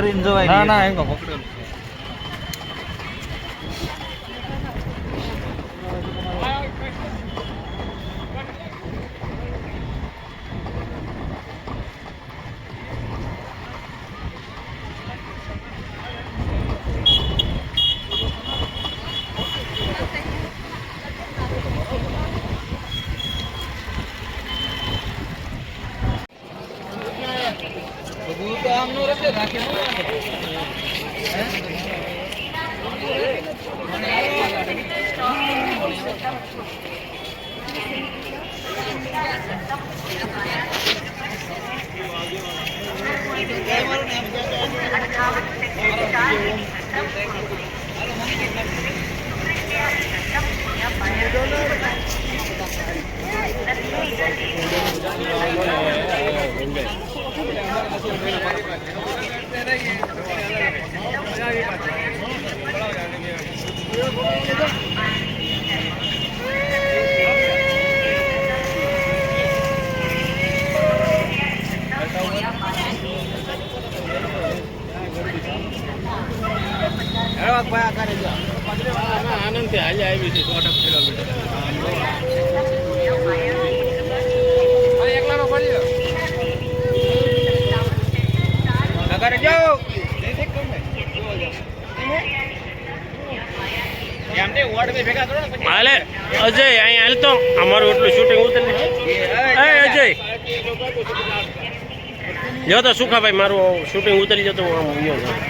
કરીને જવાય ના. ના એમ પકડેલું 要支持。આનંદથી હાલ્યા આવી છે દોઢ કિલોમીટર જાઓ હાલે અજય અહીં હાલ તો અમારું એટલું શૂટિંગ ઉતરી એ અજય જો તો સુખાભાઈ મારું શૂટિંગ ઉતરી જતો હું આમ ગયો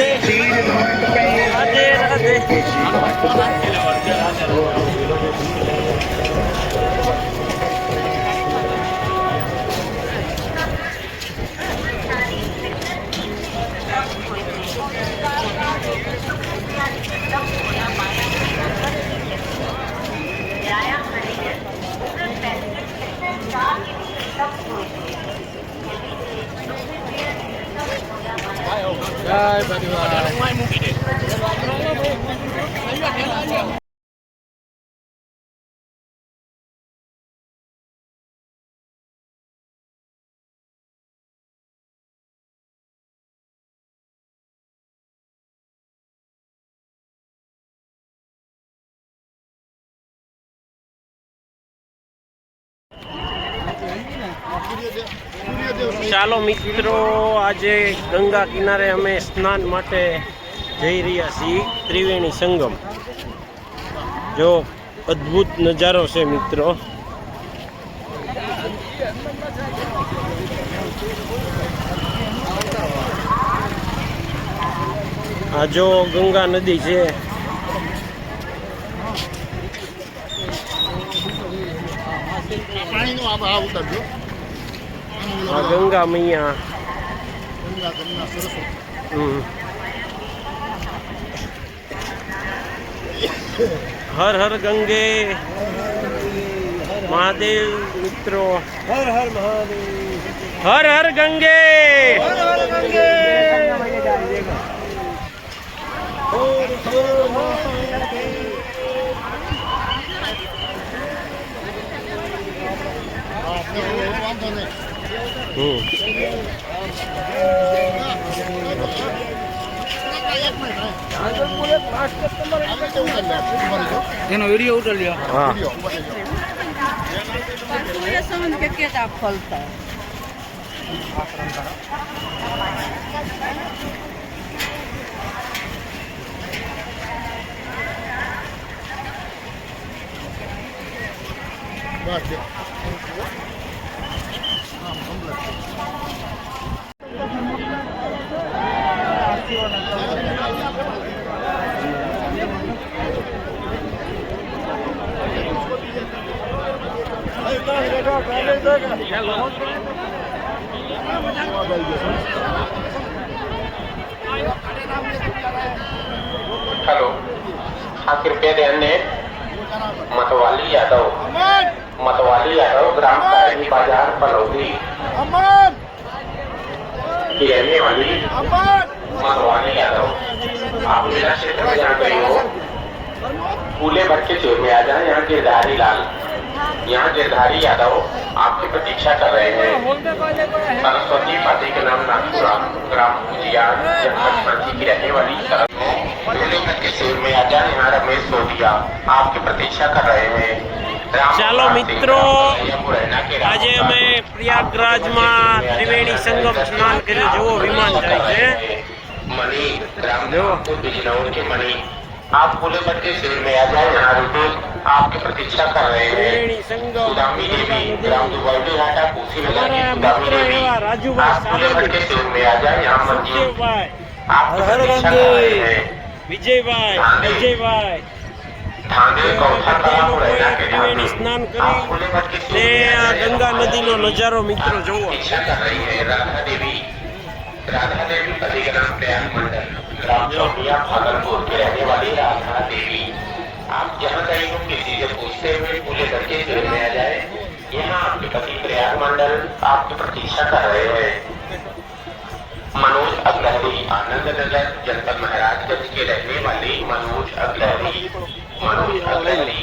જય પરિવાર ચાલો મિત્રો, આજે ગંગા કિનારે અમે સ્નાન માટે જઈ રહ્યા છીએ ત્રિવેણી સંગમ. જો અદ્ભુત નજારો છે મિત્રો. આ જો ગંગા નદી છે. પાણીનું આ આ ઉતારજો. हाँ, गंगा मैया हम्म। हर हर गंगे। महादेव मित्रों। हर हर महादेव। हर हर गंगे। हर हर गंगे। 응. એનો વિડીયો ઉતર્યો હા Halo, akhir PDN-nya, Matawali atau? मतवाली यादव ग्राम कारणी बाज़ार पलौदी की रहने वाली मतवाली यादव। आप मेरा क्षेत्र में जहाँ गई हो। फूले भर के चोर में आ जाए यहाँ गिरधारी लाल। यहाँ गिरधारी यादव आपकी प्रतीक्षा कर रहे हैं। सरस्वती पाती के नाम नागपुरा ग्राम उजियार जनपद की रहने वाली सरस्वती के शिविर में आ जाए यहाँ रमेश सोदिया आपकी प्रतीक्षा कर रहे हैं। ચાલો कुमार મિત્રો, सिंह, राम मुरैना के राम આજે कुमार અમે सिंह, પ્રયાગરાજમાં ત્રિવેણી સંગમ સ્નાન કર્યું જુઓ વિમાન જાય છે मणि राम जो। बिजनौर के मणि आप फूले भर के शिविर में आ जाए यहाँ रुको आपकी प्रतीक्षा कर रहे हैं ત્રિવેણી સંગમ सुदामी देवी ग्राम दुबई घाटा कुशी नगर की हमारा सुदामी मित्र देवी एवा राजूभाई आप फूले भर के शिविर में आ जाए यहाँ मंदिर સુખદેવભાઈ आपकी प्रतीक्षा कर रहे हैं વિજયભાઈ વિજયભાઈ धांधे गौथा तलाव मुरैना के ત્રિવેણી धांधे સ્નાન आप કરી फूले भर के ને शिविर में આ आ जाए ગંગા यहाँ નદીનો નજારો મિત્રો જુઓ प्रतीक्षा कर रही है राधा देवी राधा देवी पति का नाम प्रयाग मंडल ग्राम चौकिया भागलपुर के रहने वाली राधा देवी आप जहाँ कहीं हो किसी से पूछते हुए पूरे करके शिविर में आ जाए यहाँ आपके पति प्रयाग मंडल आपकी प्रतीक्षा कर रहे हैं मनोज अग्रहरी आनंद नगर जनपद महाराजगंज के रहने वाले मनोज अग्रहरी मनोज अग्रहरी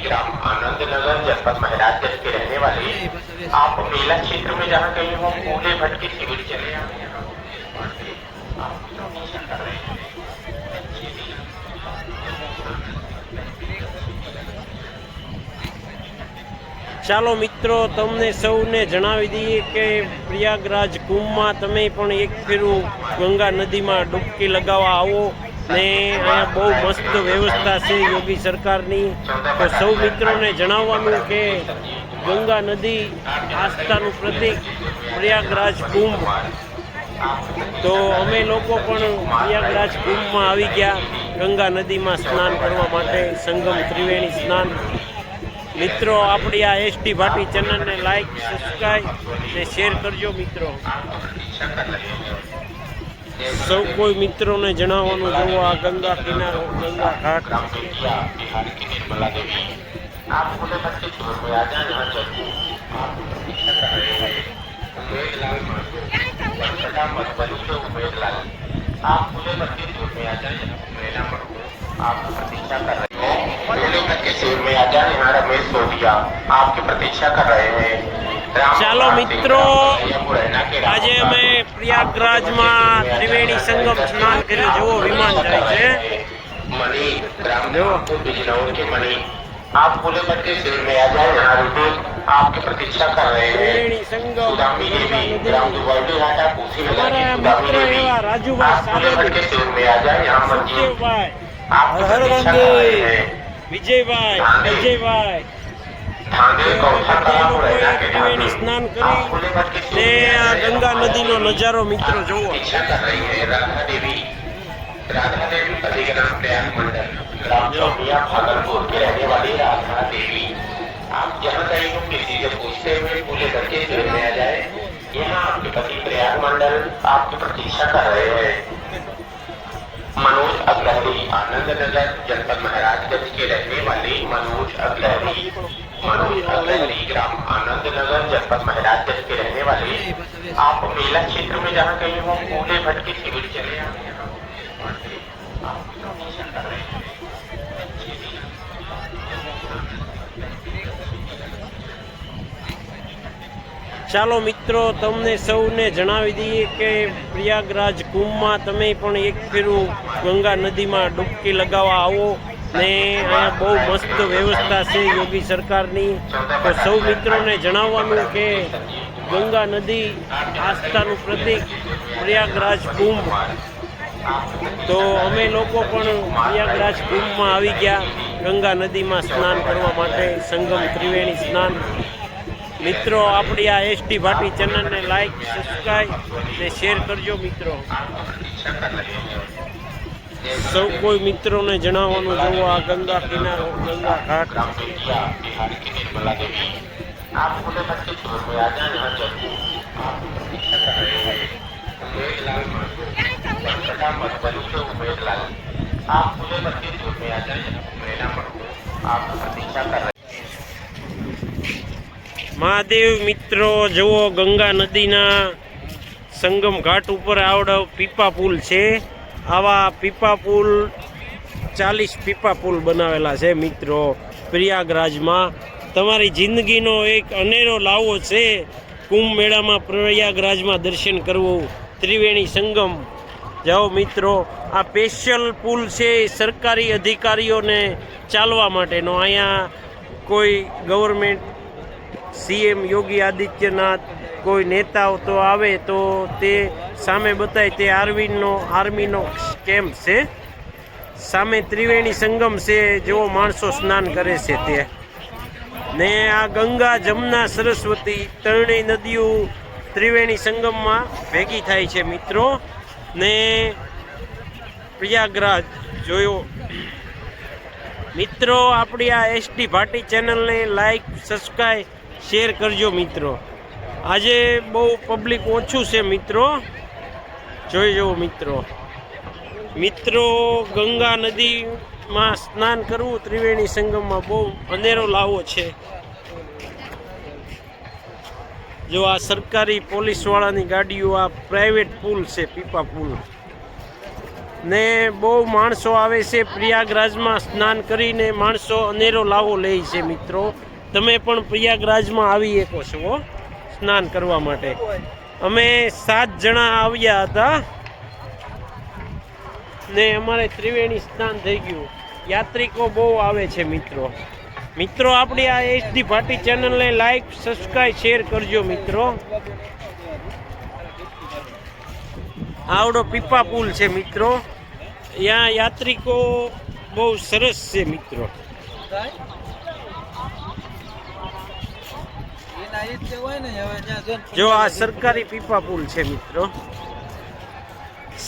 ग्राम आनंद नगर जनपद महाराजगंज के रहने वाले आप मेला क्षेत्र में जहाँ कहीं हो पूरे भट्ट के शिविर चले आए यहाँ आप प्रतीक्षा कर रहे हैं ચાલો મિત્રો તમને સૌને જણાવી દઈએ કે પ્રયાગરાજ કુંભમાં તમે પણ એક ફેરું ગંગા નદીમાં ડૂબકી લગાવવા આવો ને અહીંયા બહુ મસ્ત વ્યવસ્થા છે યોગી સરકારની. તો સૌ મિત્રોને જણાવવાનું કે ગંગા નદી આસ્થાનું પ્રતીક પ્રયાગરાજ કુંભ. તો અમે લોકો પણ પ્રયાગરાજ કુંભમાં આવી ગયા ગંગા નદીમાં સ્નાન કરવા માટે સંગમ ત્રિવેણી સ્નાન. મિત્રો, આપણી આ એસટી ભાટી ચેનલને લાઈક સબસ્ક્રાઈબ ને શેર કરજો મિત્રો. સૌ કોઈ મિત્રોને જણાવવાનું જોવો આ ગંગા કિનારો ગંગા ઘાટ रामदेविया बिहार की निर्मला देवी आप फूले भट्ट के शिविर में आ जाए यहाँ चलू आप प्रतीक्षा कर रहे हैं उमेदलाल माथुर बनसटा मधुबनी के उमेदलाल आप फूले भट्ट के शिविर में आ जाए यहाँ उमेला मरहूम आपकी प्रतीक्षा कर रहे हैं फूले भट्ट के शिविर में आ जाए यहाँ रमेश सोदिया आपकी प्रतीक्षा कर रहे हैं राम ચાલો कुमार सिंह, મિત્રો, राम मुरैना के राम આજે कुमार અમે सिंह, પ્રયાગરાજમાં ત્રિવેણી સંગમ સ્નાન કર્યું જુઓ વિમાન જાય છે मणि ग्राम जो। बिजनौर के मणि आप फूले भट्ट के शिविर में आ जाए यहाँ रुको आपकी प्रतीक्षा कर रहे हैं ત્રિવેણી સંગમ सुदामी देवी ग्राम दुबई घाटा कुशी नगर की हमारा सुदामी मित्र देवी एवा राजूभाई आप फूले भट्ट के शिविर में आ जाए यहाँ मंदिर સુખદેવભાઈ आपकी प्रतीक्षा कर रहे हैं વિજયભાઈ વિજયભાઈ धांधे गौथा तलाव मुरैना के ત્રિવેણી धांधे સ્નાન आप फूले કરી भट्ट के ને शिविर में આ आ जाए ગંગા નદીનો નજારો મિત્રો જુઓ प्रतीक्षा कर रही है राधा देवी राधा देवी पति का नाम प्रयाग मंडल ग्राम चौकिया भागलपुर के रहने वाली राधा देवी आप जहाँ कहीं हो किसी से पूछते हुए पूरे करके शिविर में आ जाए यहाँ आपके पति प्रयाग मंडल आपकी प्रतीक्षा कर रहे हैं मनोज अग्रहरी आनंद नगर जनपद महाराजगंज के रहने जनपद महाराजगंज के रहने वाले आप मेला क्षेत्र में जहाँ कहीं हो पूरे भट्ट के शिविर चले आए यहाँ आप प्रतीक्षा कर रहे हैं ચાલો મિત્રો તમને સૌને જણાવી દઈએ કે પ્રયાગરાજ કુંભમાં તમે પણ એક ફેરું ગંગા નદીમાં ડૂબકી લગાવવા આવો ને અહીંયા બહુ મસ્ત વ્યવસ્થા છે યોગી સરકારની. તો સૌ મિત્રોને જણાવવાનું કે ગંગા નદી આસ્થાનું પ્રતીક પ્રયાગરાજ કુંભ. તો અમે લોકો પણ પ્રયાગરાજ કુંભમાં આવી ગયા ગંગા નદીમાં સ્નાન કરવા માટે સંગમ ત્રિવેણી સ્નાન. મિત્રો, આપણી આ એસટી ભાટી ચેનલને લાઈક સબસ્ક્રાઈબ ને શેર કરજો મિત્રો. સૌ કોઈ મિત્રોને જણાવવાનું જોવો, આ ગંગા કિનારો, ગંગા ઘાટ. મહાદેવ મિત્રો, જુઓ ગંગા નદીના સંગમ ઘાટ ઉપર આવડો પીપા પુલ છે. આવા પીપા પુલ, ચાલીસ પીપા પુલ બનાવેલા છે મિત્રો પ્રયાગરાજમાં. તમારી જિંદગીનો એક અનેરો લાવો છે. કુંભ મેળામાં પ્રયાગરાજમાં દર્શન કરવું ત્રિવેણી સંગમ. જાઓ મિત્રો, આ સ્પેશિયલ પુલ છે સરકારી અધિકારીઓને ચાલવા માટેનો. અહીંયા કોઈ ગવર્મેન્ટ સીએમ યોગી આદિત્યનાથ કોઈ નેતાઓ તો આવે તો તે સામે બતાય તે આર્મીનો આર્મીનો કેમ્પ છે? સામે ત્રિવેણી સંગમ છે જેવો માણસો સ્નાન કરે છે તે. ને આ ગંગા, જમના, સરસ્વતી ત્રણેય નદીઓ ત્રિવેણી સંગમમાં ભેગી થાય છે મિત્રો. ને પ્રયાગરાજ, જોયો. મિત્રો, આપણી આ એસટી ભાટી ચેનલને લાઈક સબસ્ક્રાઈબ શેર કરજો મિત્રો. આજે બહુ પબ્લિક ઓછું છે મિત્રો. જોઈ જવો મિત્રો. મિત્રો ગંગા નદીમાં સ્નાન કરવું ત્રિવેણી સંગમમાં બહુ અંધેરો લાવો છે. જો આ સરકારી પોલીસવાળાની ગાડીઓ આ પ્રાઇવેટ પુલ છે પીપા પુલ ને બહુ માણસો આવે છે પ્રયાગરાજમાં સ્નાન કરીને માણસો અનેરો લાવો લે છે મિત્રો. તમે પણ પ્રયાગરાજમાં આવી શકો છો હો, સ્નાન કરવા માટે. અમે સાત જણા આવ્યા હતા. ને અમારે ત્રિવેણી સ્નાન થઈ ગયું. યાત્રિકો બહુ આવે છે મિત્રો. મિત્રો, આપણી આ એચડી ભાટી ચેનલને લાઈક સબસ્ક્રાઈબ શેર કરજો મિત્રો. આવડો પીપા પુલ છે મિત્રો. ત્યાં યાત્રિકો બહુ સરસ છે મિત્રો. જો આ સરકારી પીપા પુલ છે મિત્રો.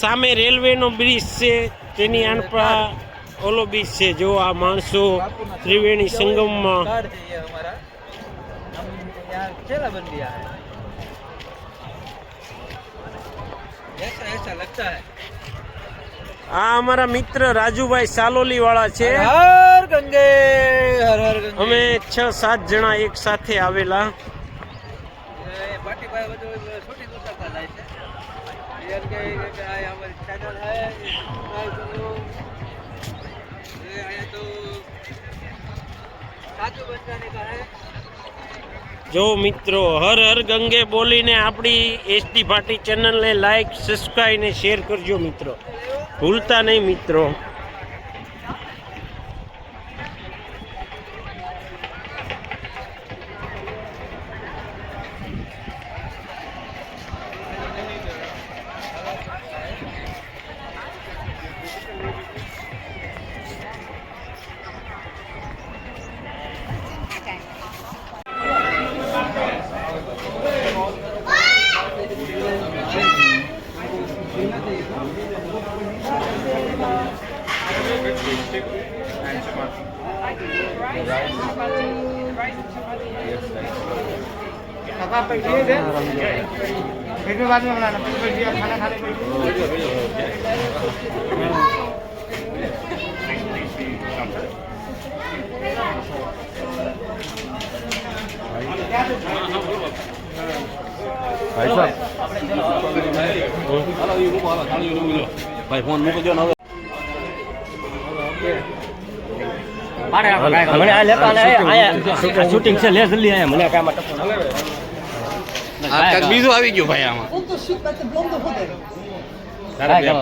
સામે રેલવેનો બ્રિજ છે તેની આનપા ઓલો બીચ છે જો આ માણસો ત્રિવેણી સંગમમાં આ. અમારા મિત્ર રાજુભાઈ સાલોલી વાળા છે હર ગંગે હર હર ગંગે. અમે છ સાત જણા એક સાથે આવેલા. જો મિત્રો, હર હર ગંગે બોલીને આપણી એસટી ભાટી ચેનલને લાઈક સબસ્ક્રાઈબ ને શેર કરજો મિત્રો. ભૂલતા નહીં મિત્રો. ભાઈ ફોન મૂકજો ને મને આ લેતા આયા શૂટિંગ છે લે જલ્દી આયા મને કામ માટે બીજું આવી ગયું ભાઈ આમાં.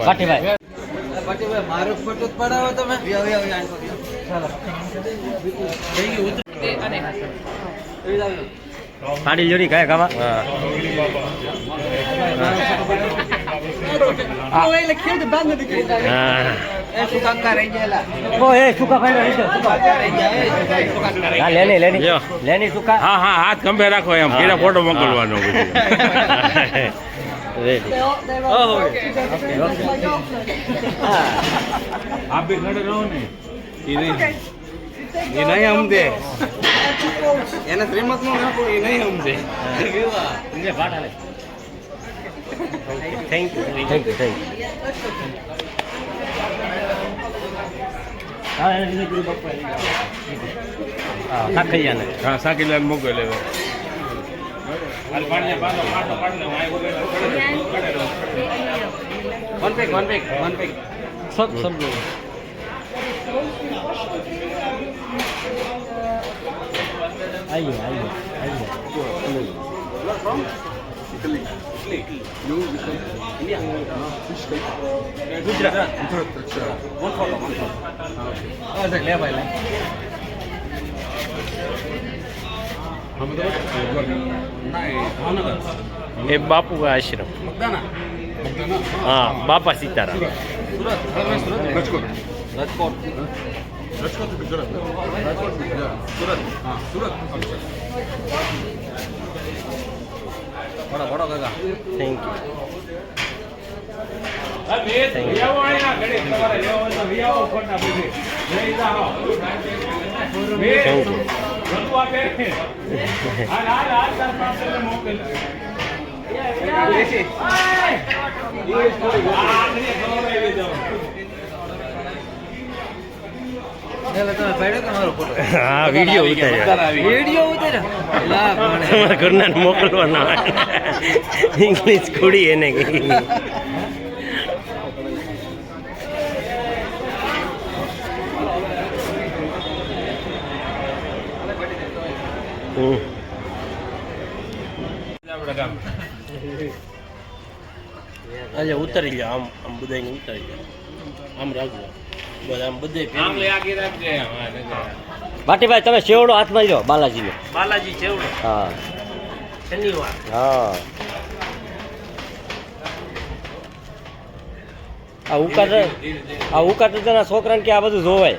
પાટીભાઈ. મારો ફોટો જ પડાવો તમે. એ જોડી કાય સુકા હા લેની લેની. લેની હા હા હાથ ખંભે રાખો એમ. કેરા ફોટો મોકલવાનો આપ બી ખડે રહો ને. એ નહીં દે એને શ્રીમતનું નાખવું એ નહીં સમજે. Thank you thank you thank you હા હા મોકલે હું ઉભેલો, પડેલો, પડેલો. One pack one pack one pack સબ સબ આઈએ આઈએ આઈએ ઇટલી ઇટલી એ બાપુ આશ્રમ. હા બાપા સીતારામ. રાજકોટ. રાજકોટ. થેન્ક યુ આપે. હાલ, હાલ, હાલ, તાર પાર્સલને મોકલ. આ ઘડી ખવડાવી દો. એટલે તમે પાડ્યો કે મારો ફોટો હા વીડિયો ઉતાર્યા. વીડિયો ઉતાર્યા? તમારા ઘરના મોકલવાના. ઇંગ્લિશ ખોડી એને કહી. આજે ઉતારી લે આમ આમ બધાને ઉતારી લે આમ રાખજો. બધા આમ બધે આમ લઈ આગળ રાખજે. હા, નજર. ભાટીભાઈ તમે શેવડો હાથમાં લ્યો બાલાજીનો બાલાજી ચેવડો હા. શનિવાર. હા. આ ઉકાટ આ ઉકાટ તેના છોકરાને કે આ બધું જોવાય.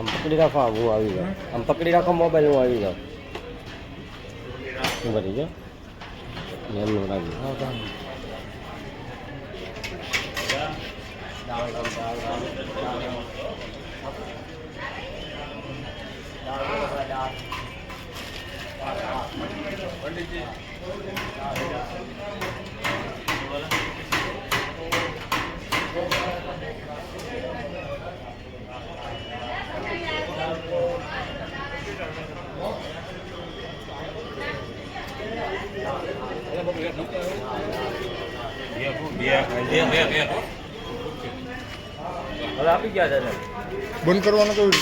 આમ પકડી રાખો આમ હું આવી જાઉં આમ પકડી રાખો મોબાઈલ હું આવી જાઉં શું કરી જો એમનું રાખજો બંધ કરવાનું કયું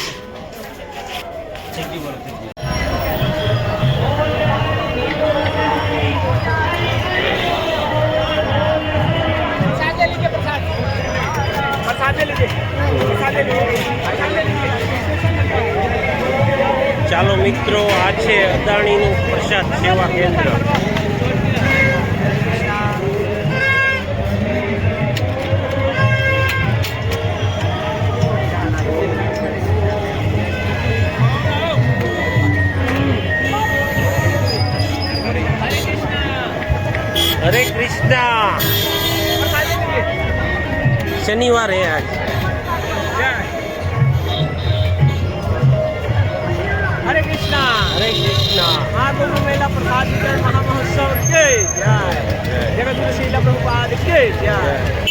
ચાલો મિત્રો આ છે અદાણીનું પ્રસાદ સેવા કેન્દ્ર. કૃષ્ણ શનિવારે આજ. હરે કૃષ્ણ. હરે કૃષ્ણ. મહાકુંભ મેલા પ્રસાદ મહામહોત્સવ. જય જય. જગત શીલ પ્રભુપાદ જય જય.